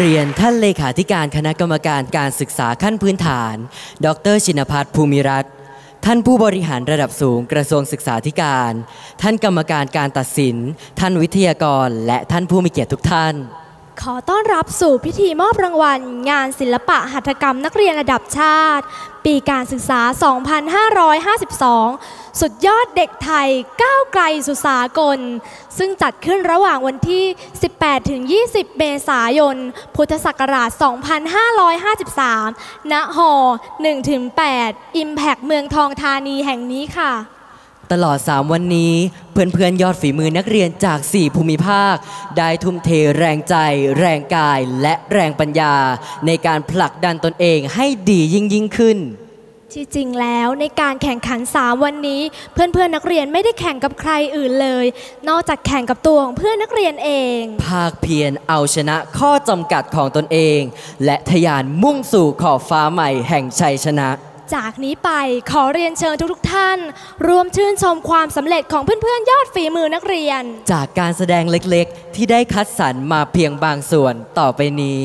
เรียนท่านเลขาธิการคณะกรรมการการศึกษาขั้นพื้นฐาน ดร ชินพัฒน์ภูมิรัตน์ท่านผู้บริหารระดับสูงกระทรวงศึกษาธิการ ท่านกรรมการการตัดสิน ท่านวิทยากร และท่านผู้มีเกียรติทุกท่าน ขอต้อนรับสู่พิธีมอบรางวัล งานศิลปะหัตถกรรมนักเรียนระดับชาติ ปีการศึกษา 2552 สุดยอดเด็กไทยก้าวไกลสุสากล ซึ่งจัดขึ้นระหว่างวันที่ 18-20 เมษายน พุทธศักราช 2553 ณ หอ 1-8 Impact เมืองทองธานีแห่งนี้ค่ะ ตลอด 3 วันนี้เพื่อนๆยอดฝีมือนักเรียนจาก 4 ภูมิภาค ได้ทุ่มเทแรงใจ แรงกายและแรงปัญญา ในการผลักดันตนเองให้ดียิ่งยิ่งขึ้น ที่จริงแล้วในการแข่งขัน 3 วันนี้ เพื่อนๆนักเรียนไม่ได้แข่งกับใครอื่นเลย นอกจากแข่งกับตัวของเพื่อนนักเรียนเอง ภาคเพียรเอาชนะข้อจำกัดของตนเอง และทะยานมุ่งสู่ขอบฟ้าใหม่แห่งชัยชนะ จากนี้ไปขอเรียนเชิญทุกๆท่าน รวมชื่นชมความสำเร็จของเพื่อนๆ ยอดฝีมือนักเรียน จากการแสดงเล็กๆ ที่ได้คัดสรรมาเพียงบางส่วนต่อไปนี้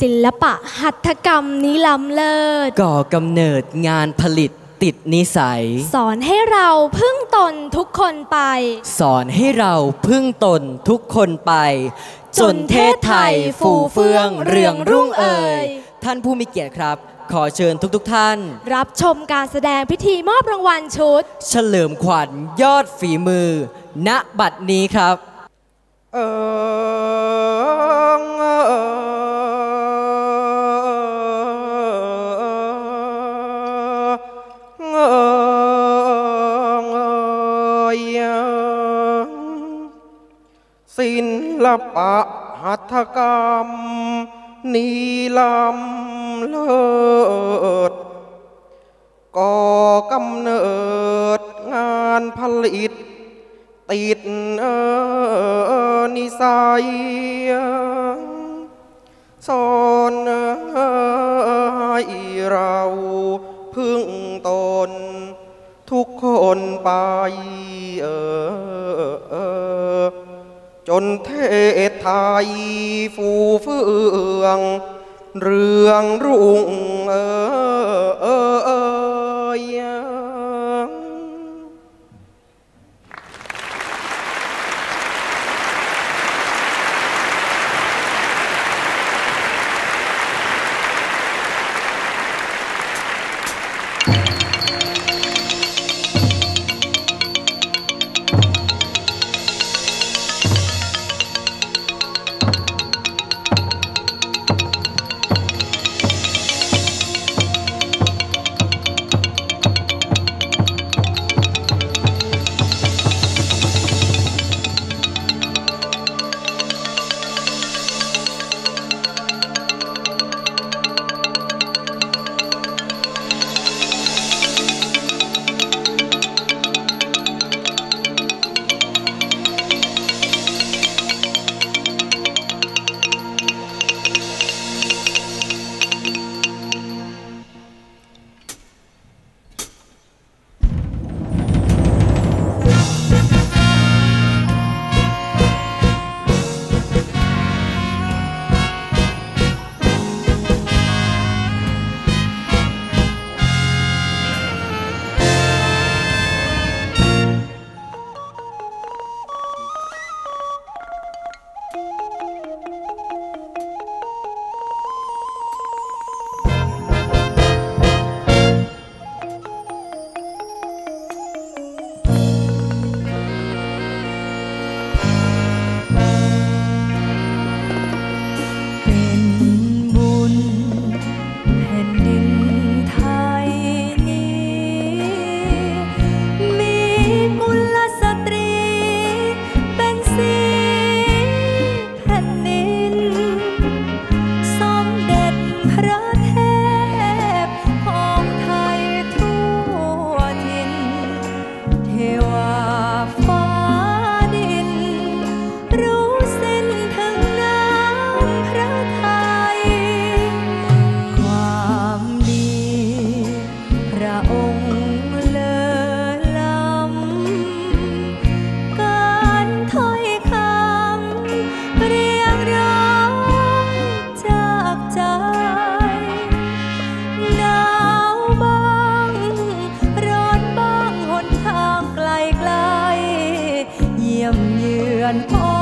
ศิลปะหัตถกรรมนี้ล้ำเลิศ ก่อกำเนิดงานผลิตติดนิสัย สอนให้เราพึ่งตนทุกคนไป สอนให้เราพึ่งตนทุกคนไป จนเทศไทย ฟูเฟืองเรืองรุ่งเอ่ยท่านผู้มีเกียรติครับ ขอเชิญทุกๆท่าน รับชมการแสดงพิธีมอบรางวัลชุด เฉลิมขวัญยอดฝีมือ ณบัดนี้ครับ เออศิลปะหัตถกรรม นีลำเลิศก่อกำเนิดงานผลิต ติดเออนิสัยสอนให้เราพึ่งตน ทุกคนไปเออเออ จนเทศไทยฟูเฟือง เรืองรุ่งเออเออเออือนพ่อ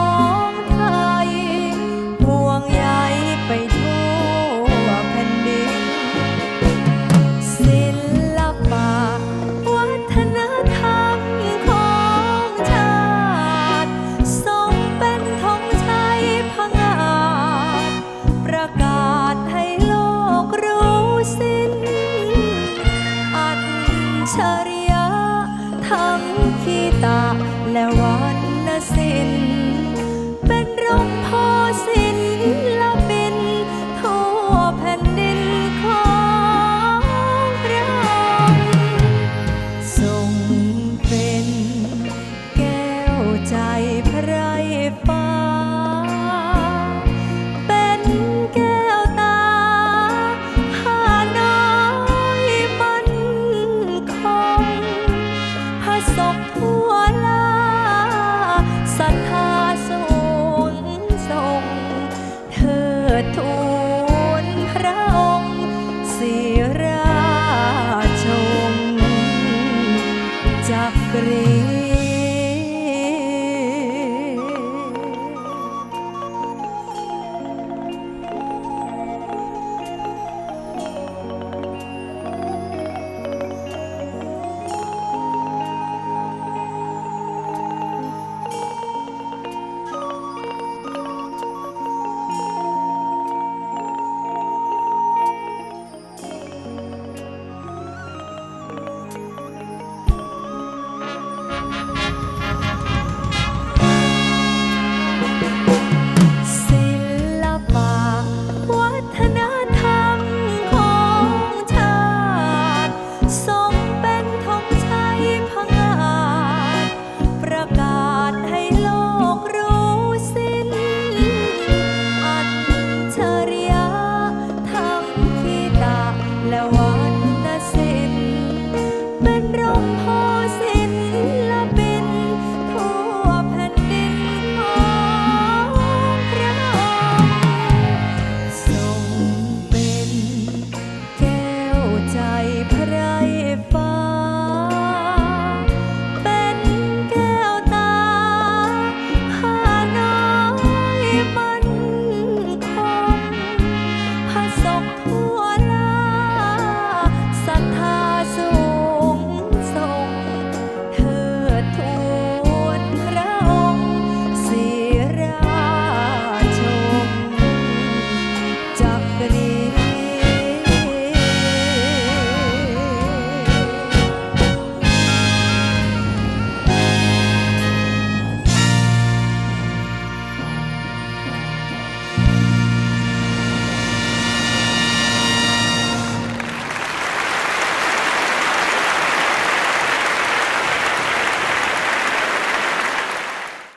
怕